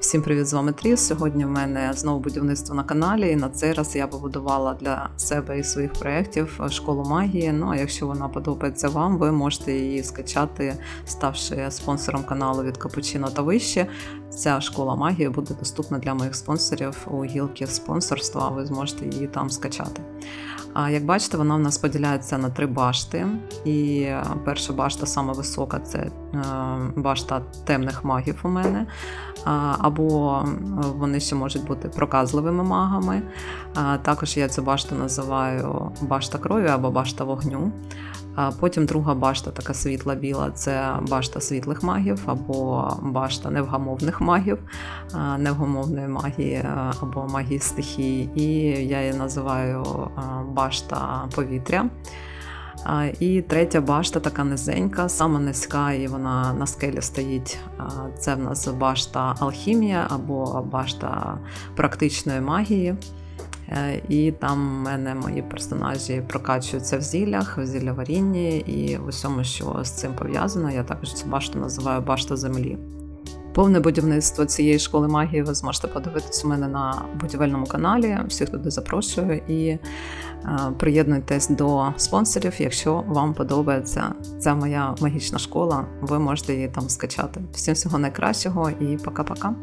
Всім привіт, з вами Тріс. Сьогодні в мене знову будівництво на каналі. І на цей раз я побудувала для себе і своїх проєктів школу магії. Ну а якщо вона подобається вам, ви можете її скачати, ставши спонсором каналу від Капучино та вище. Ця школа магії буде доступна для моїх спонсорів у гілки спонсорства. Ви зможете її там скачати. А як бачите, вона в нас поділяється на три башти. І перша башта саме висока це е, башта темних магів у мене. Або вони ще можуть бути проказливими магами. Також я цю башту називаю башта крові або башта вогню. А Потім друга башта, така світла-біла, це башта світлих магів або башта невгамовних магів, невгамовної магії або магії стихії. І я її називаю башта повітря. І третя башта така низенька, сама низька, і вона на скелі стоїть. Це в нас башта алхімія або башта практичної магії. Е, І там в мене мої персонажі прокачуються в зіллях, в зілляварінні і в усьому, що з цим пов'язано. Я також цю башту називаю башта землі. Повне будівництво цієї школи магії ви зможете подивитись у мене на будівельному каналі. Всіх туди запрошую і е, приєднуйтесь до спонсорів. Якщо вам подобається ця моя магічна школа, ви можете її там скачати. Всім всього найкращого і пока-пока.